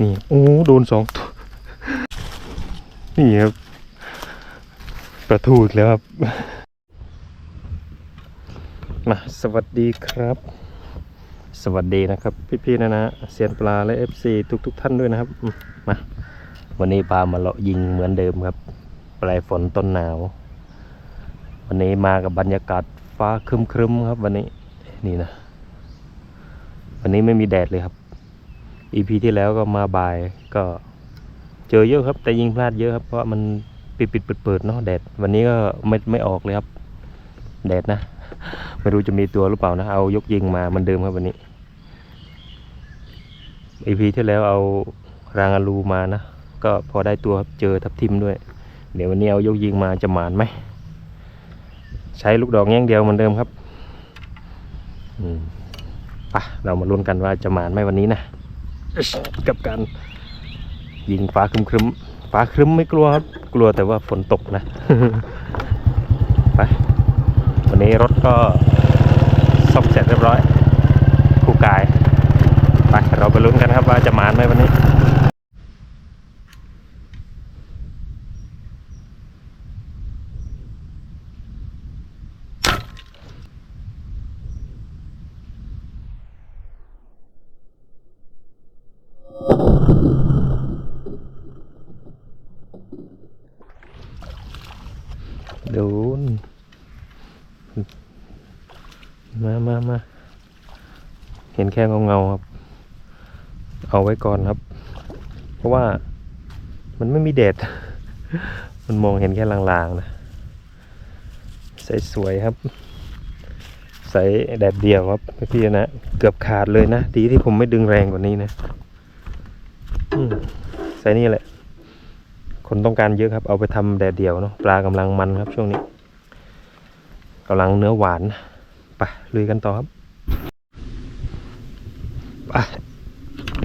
นี่โอ้โดนสองตัวนี่ครับปลาทูอีกแล้วครับ มาสวัสดีครับ สวัสดีนะครับ พี่ๆนะนะเซียนปลาและ FC ทุกๆทท่านด้วยนะครับมาวันนี้ปลามาเลาะยิงเหมือนเดิมครับ ปลายฝนต้นหนาว วันนี้มากับบรรยากาศฟ้าครึมๆครับ วันนี้นี่นะ วันนี้ไม่มีแดดเลยครับ EP ที่แล้วก็มาบ่ายก็เจอเยอะครับ แต่ยิงพลาดเยอะครับ เพราะมันปิดปิดเปิดเปิดๆเนาะแดด วันนี้ก็ไม่ไม่ออกเลยครับ แดดนะ ไม่รู้จะมีตัวหรือเปล่านะ เอายกยิงมาเหมันเดิมครับวันนี้ EP ที่แล้วเอารางอาลูมานะ ก็พอได้ตัวครับเจอทับทิมด้วย เดี๋ยววันนี้เอายกยิงมาจะหมานไหม ใช้ลูกดอกแง่งเดียวเหมือนเดิมครับ อืมไปะเรามาลุ้นกันว่าจะหมานไหมวันนี้นะ กับการยิงฟ้าครึมครึมฟ้าครึมไม่กลัวครับกลัวแต่ว่าฝนตกนะไปวันนี้รถก็ซ่อมเสร็จเรียบร้อยคู่กายไปเราไปลุ้นกันครับว่าจะหมานไหมวันนี้ โดนมามามา เห็น แค่เงาเงาๆครับ เอาไว้ก่อนครับ เพราะว่ามันไม่มีแดด มันมองเห็นแค่ลางๆนะใสสวยครับ ใสแดดเดียวครับพี่นะเกือบขาดเลยนะดีที่ผมไม่ดึงแรงกว่านี้นะใส่นี่แหละ คนต้องการเยอะครับ เอาไปทำแดดเดียวเนาะปลากำลังมันครับช่วงนี้กำลังเนื้อหวานไปลุยกันต่อครับ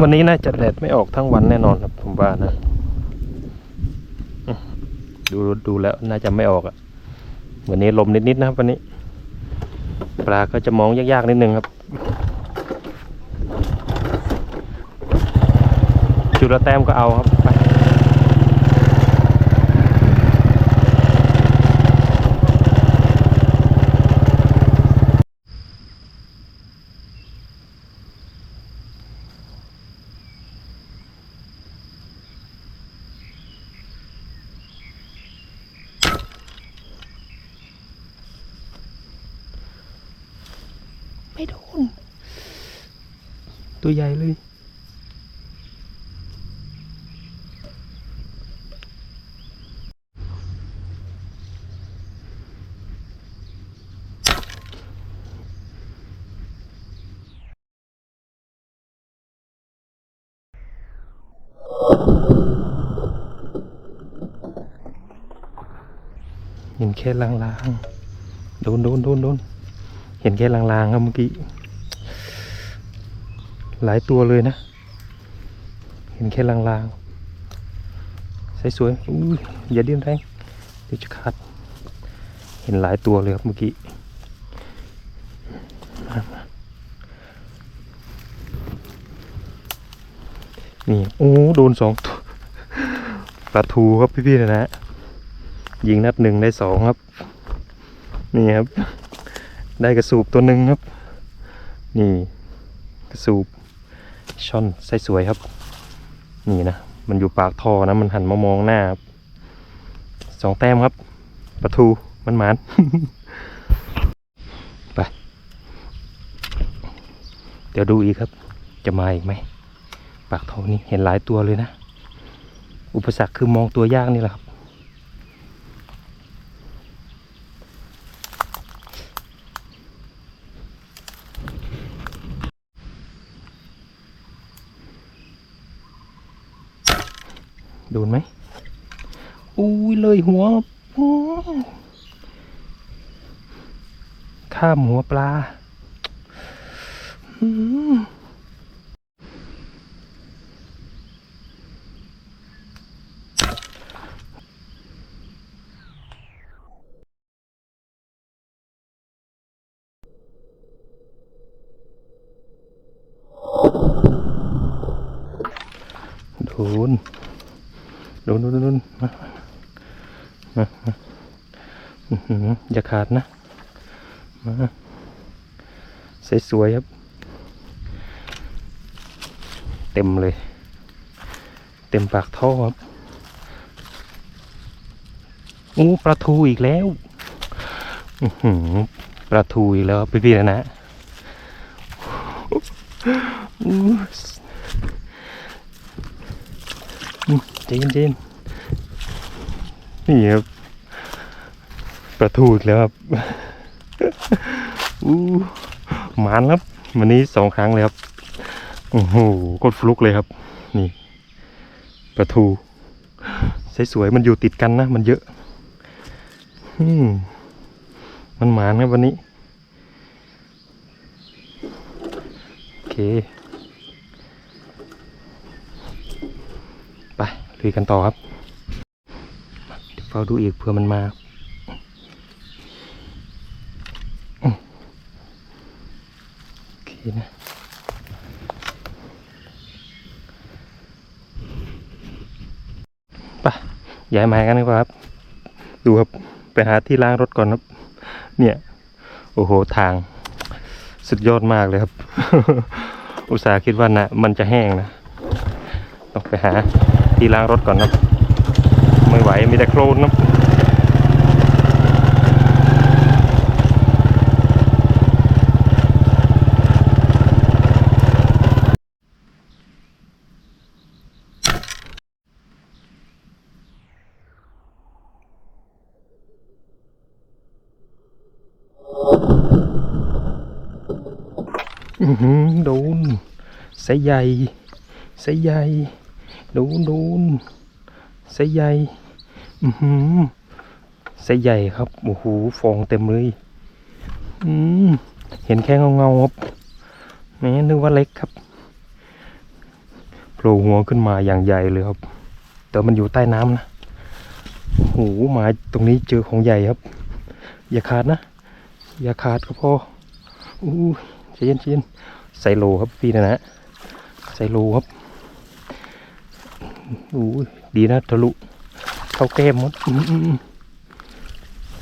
วันนี้น่าจะแดดไม่ออกทั้งวันแน่นอนครับ ผมว่านะ ดูดูแล้วน่าจะไม่ออกอะ่ะวันนี้ลมนิดๆนะครับวันนี้ ปลาก็จะมองยากๆนิดนึงครับ จุดละแต้มก็เอาครับ ไม่โดน ตัวใหญ่เลย เห็นแค่ลางๆ โดนโดนโดนโดน เห็นแค่ลางๆครับเมื่อกี้ หลายตัวเลยนะ เห็นแค่ลางๆ สวยๆอุ้ยอย่าดิ้นแรงเดี๋ยวจะขาดเห็นหลายตัวเลยครับเมื่อกี้นี่โอ้โดนสองตัวปลาทูครับพี่ๆนะนะยิงนัดหนึ่งได้สองครับ นี่ครับ ได้กระสูบตัวหนึ่งครับ นี่กระสูบช่อนไส้สวยครับ นี่นะ มันอยู่ปากท่อนะ มันหันมามองหน้าครับสองแต้มครับปลาทูมันหมานไป เดี๋ยวดูอีกครับ จะมาอีกไหมปากท่อนี่เห็นหลายตัวเลยนะ อุปสรรคคือมองตัวยากนี่แหละครับ โดนไหมอุ้ย เลยหัวโอ้ข้ามหัวปลาอืมนโดนโดนโดนมา อย่าขาดนะ มาสวยๆครับ เต็มเลย เต็มปากท่อครับอู้ปลาทูอีกแล้วปลาทูอีกแล้วพี่ๆนะนะอู้อืมใจเย็นๆ นี่ครับปลาทูอีกแล้วครับอู้หมานครับ วันนี้สองครั้งเลยครับโอ้โหกดฟลุกเลยครับ นี่ปลาทูสวยๆมันอยู่ติดกันนะ มันเยอะอืมมันหมานครับวันนี้โอเคไปลุยกันต่อครับ เฝ้าดูอีกเผื่อมันมาโอเคนะไปย้ายไม้กันดีกว่าครับ ดูครับ ไปหาที่ล้างรถก่อนครับ เนี่ย โอ้โหทาง สุดยอดมากเลยครับ อุตส่าห์คิดว่านะมันจะแห้งนะ ต้องไปหาที่ล้างรถก่อนครับ ไม่ไหวมีแต่โคลนครับอื้อหือโดนสายใหญ่สายใหญ่โดนโดน สายใหญ่ อือหือสายใหญ่ครับ โอ้โห ฟองเต็มเลย อืมเห็นแค่เงาเงาๆครับแม่นึกว่าเล็กครับโผล่หัวขึ้นมาอย่างใหญ่เลยครับ แต่มันอยู่ใต้น้ำนะโอ้โหหมาตรงนี้เจอของใหญ่ครับ อย่าขาดนะ อย่าขาดก็พออู้ใจเย็นใจเย็นใส่โลครับพี่นะนะใส่โลครับอู้ ดีนะทะลุเข้าแก้มหมดอืมอืมอืม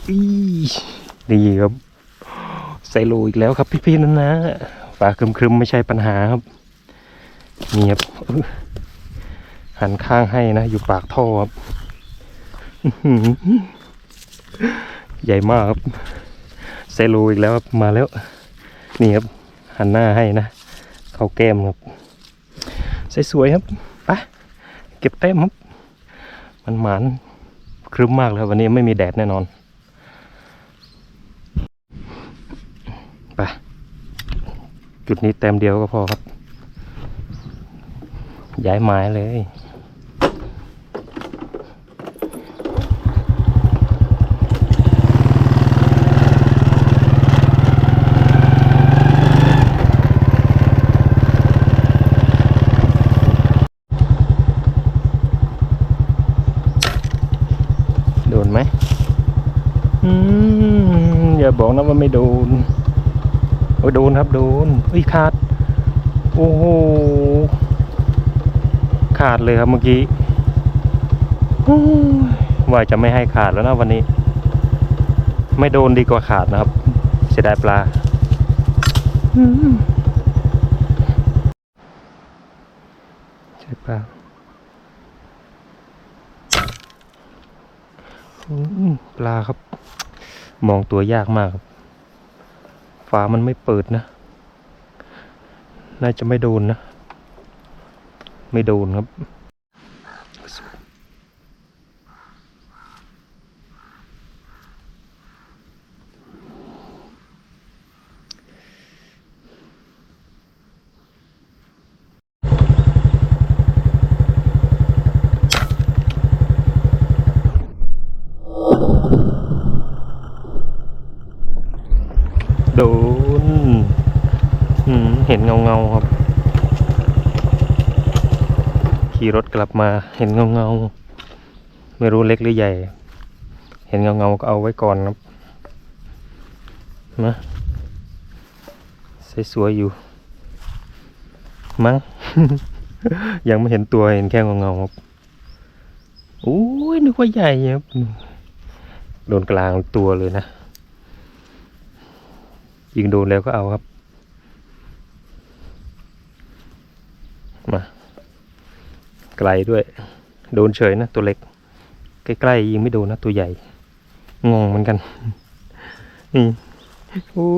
อีดีครับใส่โลอีกแล้วครับพี่ๆนั่นนะฝาครึมๆไม่ใช่ปัญหาครับนี่ครับอื้อหันข้างให้นะ อยู่ปากท่อครับอื้อหือใหญ่มากครับใส่โลอีกแล้วครับมาแล้ว นี่ครับ หันหน้าให้นะ เข้าแก้มครับ สวยๆครับไปเก็บแต้มครับ มันหมานครึ้มมากเลยวันนี้ไม่มีแดดแน่นอน ไป จุดนี้เต็มเดียวก็พอครับ ย้ายไม้เลย โดนไหมอืมอย่า บอกนะว่าไม่โดนโอ้ยโดนครับโดนเฮ้ยขาด โอ้โห ขาดเลยครับเมื่อกี้อู้ยว่าจะไม่ให้ขาดแล้วนะวันนี้ ไม่โดนดีกว่าขาดนะครับ เสียดายปลาใช่ปลาปลาครับ มองตัวยากมากครับฝามันไม่เปิดนะ น่าจะไม่โดนนะ ไม่โดนครับ โดนอืมเห็นเงาเงาๆครับ ขี่ รถกลับมาเห็นเงาเงาไม่รู้เล็กหรือใหญ่ เห็นเงาเงาก็เอาไว้ก่อนครับนะสวยๆอยู่ มั้ง ยังไม่เห็นตัวเห็นแค่เงาๆครับโอ้ยนึกว่าใหญ่ครับโดนกลางตัวเลยนะ ยิงโดนแล้วก็เอาครับ มา ไกลด้วย โดนเฉยนะตัวเล็ก ใกล้ๆยิงไม่โดนนะตัวใหญ่ งงเหมือนกัน นี่โอ้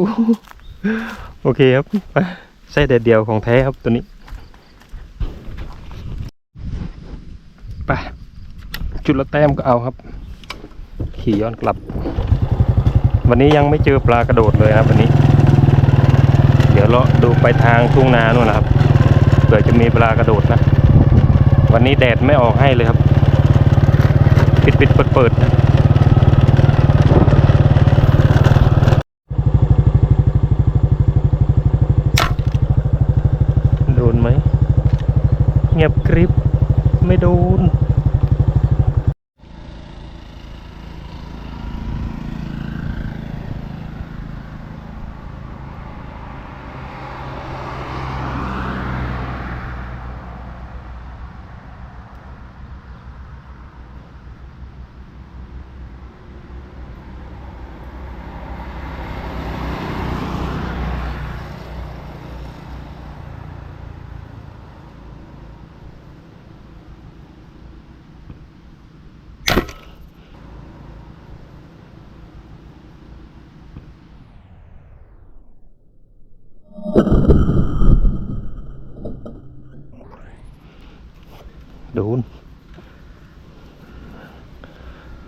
โอเคครับไปใช่เด็ดเดียวของแท้ครับตัวนี้ไปจุดละแต้มก็เอาครับ ขี่ย้อนกลับ วันนี้ยังไม่เจอปลากระโดดเลยครับวันนี้ เดี๋ยวเราดูไปทางทุ่งนานู่นนะครับเผื่อจะมีปลากระโดดนะ วันนี้แดดไม่ออกให้เลยครับ ปิดปิดเปิดเปิดโดนไหม เงียบกริบไม่โดน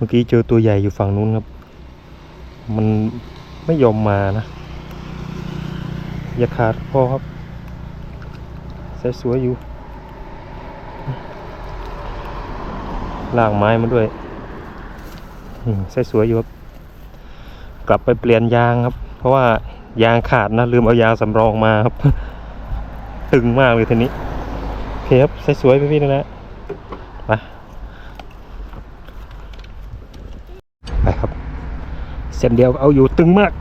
มื่อกี้เจอตัวใหญ่อยู่ฝั่งนู้นครับ มันไม่ยอมมานะ อย่าขาดพอครับใส่สวยอยู่ลากไม้มาด้วยใส่สวยอยู่ครับ กลับไปเปลี่ยนยางครับ เพราะว่ายางขาดนะ ลืมเอายางสำรองมาครับ ตึงมากเลยทีนี้โอเคครับใส่สวยพี่ๆนะนะ ไปไปครับ เส้นเดียวเอาอยู่ตึงมาก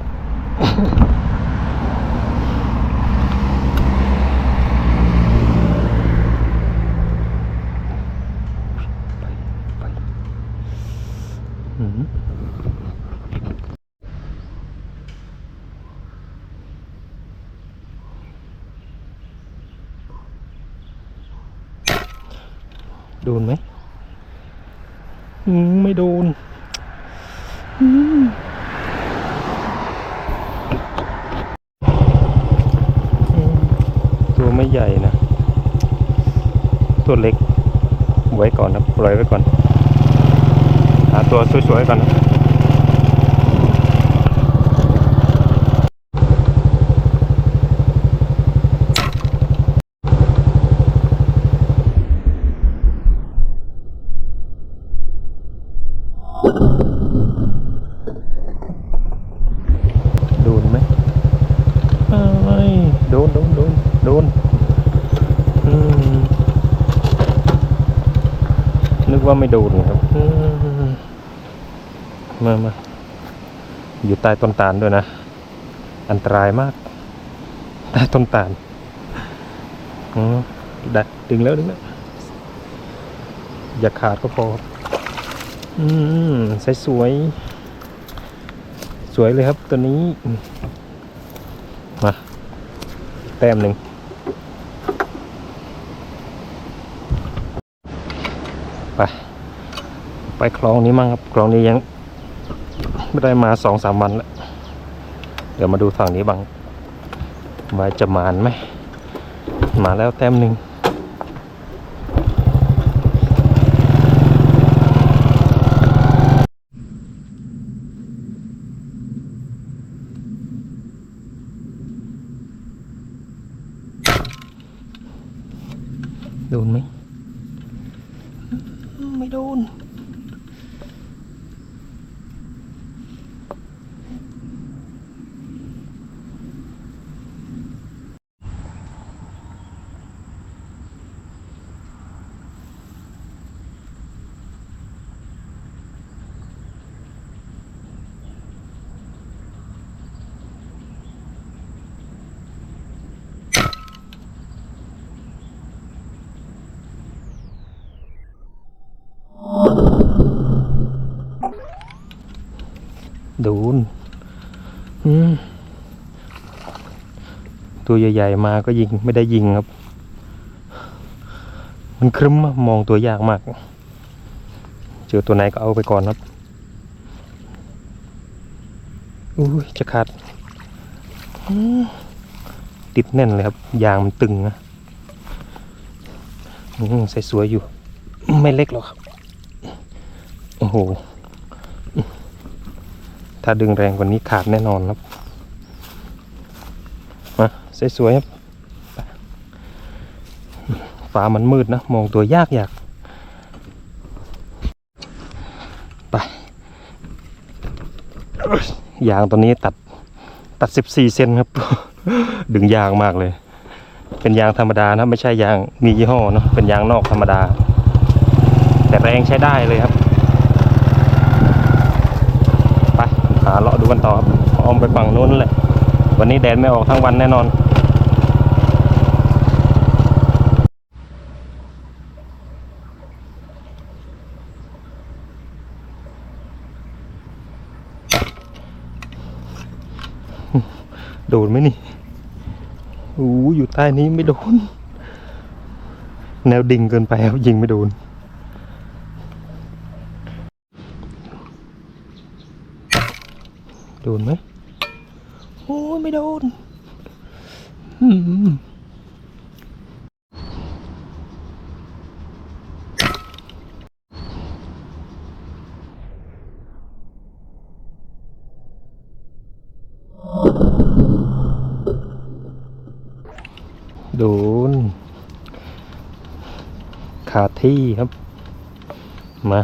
ไปไปอืมโดนไหมอืมไม่โดน อืมอืมตัวไม่ ใหญ่นะ ตัวเล็กไว้ก่อนนะปล่อยไว้ก่อน หาตัวสวยๆก่อนนะโดนไหมไม่โดนโดนโดนโดนอืมนึ กว่าไม่โดนครับมามาอยู่ใต้ต้นตาลด้วยนะ อันตรายมาก ใต้ต้นตาลอ๋อดัดดึงแล้วดึงแล้วอย่าขาดก็พอ อืมใสสวย สวยเลยครับตัวนี้ มา แต้มหนึ่ง ไป ไปคลองนี้มั่งครับคลองนี้ยังไม่ได้มาสองสามวันแล้วเดี๋ยวมาดูฝั่งนี้บ้างว่าจะมานไหมมาแล้วแต้มหนึ่ง ดนตัวใหญ่ๆมาก็ยิงไม่ได้ยิงครับ มันครึ้มมองตัวยากมาก เจอตัวไหนก็เอาไปก่อนครับอุ้ยจะขาดติดแน่นเลยครับ ยางมันตึงนะใส่สวยอยู่ ไม่เล็กหรอกครับ โอ้โห ถ้าดึงแรงกว่านี้ขาดแน่นอนครับ มาสวยๆครับฟ้ามันมืดนะ มองตัวยากอยากไปยางตัวนี้ตัดตัด 14 เซนครับ ดึงยากมากเลย เป็นยางธรรมดานะ ไม่ใช่ยางมียี่ห้อเนอะเป็นยางนอกธรรมดา แต่แรงใช้ได้เลยครับ ไปหาเลาะดู กันต่อครับอ้อมไปฝั่งนู้นแหละวันนี้แดดไม่ออกทั้งวันแน่นอน โดนไหมนี่โอ้อยู่ใต้นี้ไม่โดน แนวดิ่งเกินไปครับยิงไม่โดน ดนไหมโอ้ยไม่โดนอืมโดนขาดที่ครับ มา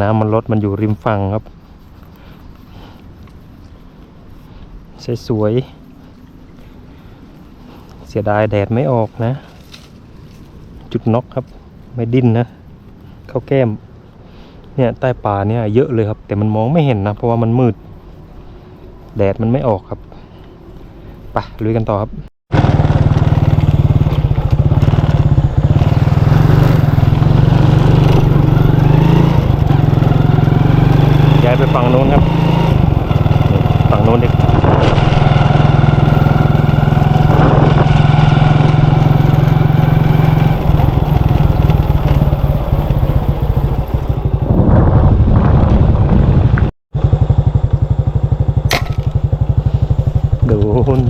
น้ำมันลดมันอยู่ริมฝั่งครับ สวยๆเสียดายแดดไม่ออกนะ จุดน็อกครับ ไม่ดิ้นนะ เข้าแก้ม เนี่ยใต้ป่าเนี่ยเยอะเลยครับ แต่มันมองไม่เห็นนะ เพราะว่ามันมืด แดดมันไม่ออกครับไปลุยกันต่อครับ ย้ายไป ฝั่งโน้นครับฝั่งโน้นเด็กโดน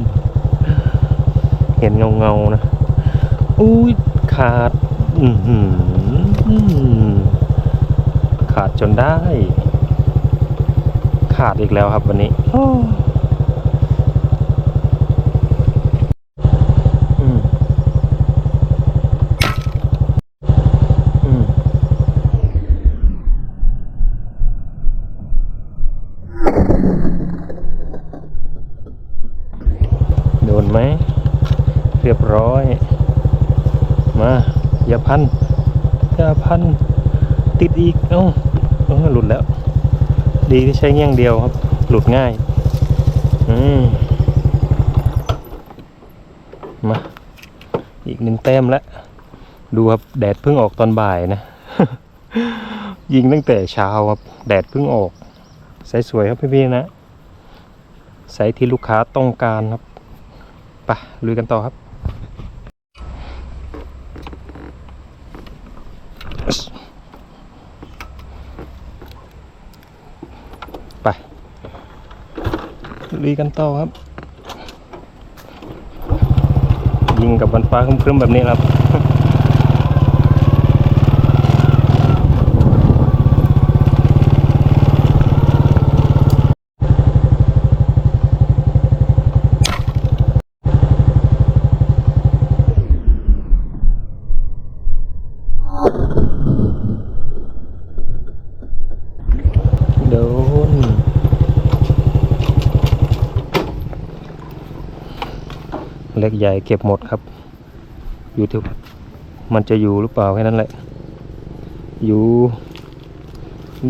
เห็นเงาเงานะ อุ้ยขาด อือหืออื้อหือขาดจนได้ ขาดอีกแล้วครับวันนี้โดนไหม เรียบร้อย มา อย่าพัน อย่าพัน ติดอีก เอ้าเอ้าหลุดแล้ว ดีที่ใช้เงี้ยงเดียวครับ หลุดง่าย อืมมา อีกหนึ่งแต้มแล้วดูครับ แดดเพิ่งออกตอนบ่ายนะ ยิงตั้งแต่เช้าครับ แดดเพิ่งออกใสสวยครับพี่ๆนะใสที่ลูกค้าต้องการครับ ไปลุยกันต่อครับ ลุยกันต่อครับ ยิงกับวันฟ้าครึ้มๆแบบนี้ครับ โดน เล็ก ใหญ่เก็บหมดครับ อยู่ที่มันจะอยู่หรือเปล่าแค่นั้นแหละ อยู่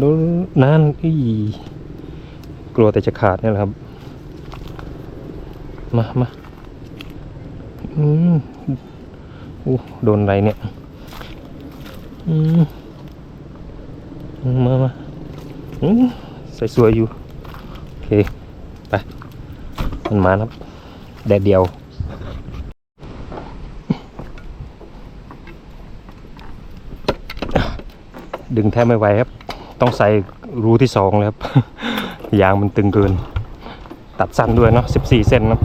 นู้นนั่นอีกลัวแต่จะขาดนี่แหละครับ มามาอืมอู้โดนอะไรเนี่ยอืมมามาอืมสวยอยู่ โอเค ไป มันมาครับ แดดเดียว ดึงแทบไม่ไหวครับ ต้องใส่รูที่สองเลยครับ ยางมันตึงเกิน ตัดสั้นด้วยเนาะ14เซนนะบ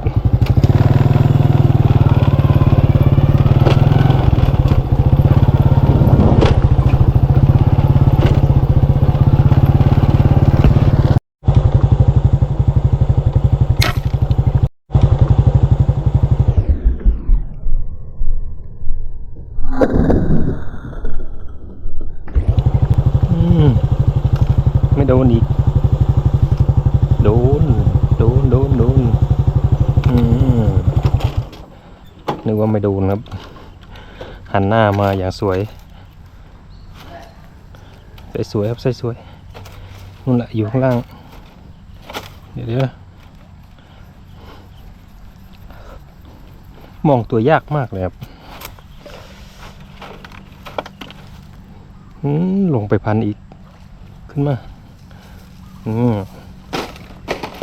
อืมไม่โดนอีก โดน โดน โดน โดน อืมนึกว่า ไม่โดนครับ หันหน้ามาอย่างสวย สวยๆครับสวยๆนู่นแหละอยู่ข้างล่าง เดี๋ยวเดี๋ยวมองตัวยากมากเลยครับอืมลงไปพันอีก ขึ้นมา อืม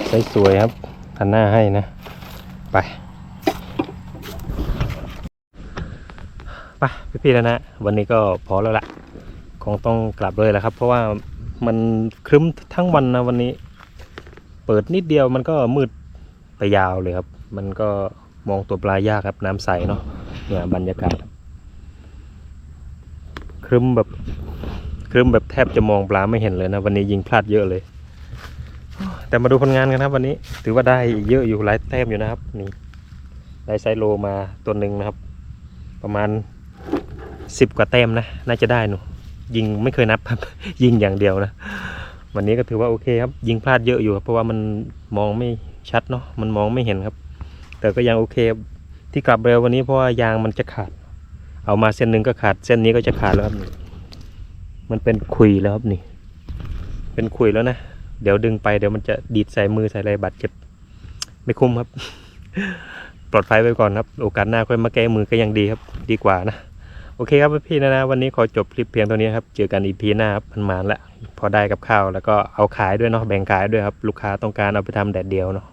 ใส่สวยครับทันหน้าให้นะ ไป ไปพี่ๆแล้วนะ วันนี้ก็พอแล้วละคงต้องกลับเลยแหละครับ เพราะว่ามันครึ้มทั้งวันนะวันนี้ เปิดนิดเดียวมันก็มืดไปยาวเลยครับ มันก็มองตัวปลายากครับน้ำใสเนาะเนี่ยบรรยากาศครับครึ้มแบบครึ้มแบบแทบจะมองปลาไม่เห็นเลยนะ วันนี้ยิงพลาดเยอะเลย แต่มาดูผลงานกันครับ วันนี้ถือว่าได้เยอะอยู่หลายแต้มอยู่นะครับนี่ได้ไซโลมาตัวหนึ่งนะครับ ประมาณ สิบกว่าแต้มนะ น่าจะได้หนูยิงไม่เคยนับครับ ยิงอย่างเดียวนะ วันนี้ก็ถือว่าโอเคครับ ยิงพลาดเยอะอยู่ครับ เพราะว่ามันมองไม่ชัดเนาะ มันมองไม่เห็นครับ แต่ก็ยังโอเค ที่กลับเร็ววันนี้เพราะว่ายางมันจะขาด เอามาเส้นหนึ่งก็ขาด เส้นนี้ก็จะขาดแล้วครับนี่มันเป็นคุยแล้วครับนี่ เป็นคุยแล้วนะ เดี๋ยวดึงไปเดี๋ยวมันจะดีดใส่มือใส่อะไรบาดเจ็บ ไม่คุ้มครับ ปลอดภัยไว้ก่อนครับ โอกาสหน้าค่อยมาแก้มือก็ยังดีครับ ดีกว่านะ โอเคครับพี่ๆนะนะ วันนี้ขอจบคลิปเพียงเท่านี้ครับ เจอกันอีพีหน้าครับมันมาแล้วพอได้กับข้าวแล้วก็เอาขายด้วยเนาะแบ่งขายด้วยครับ ลูกค้าต้องการเอาไปทำแดดเดียวเนาะ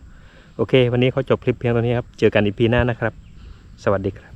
โอเค วันนี้ขอจบคลิปเพียงเท่านี้ครับ เจอกันอีพีหน้านะครับ สวัสดีครับ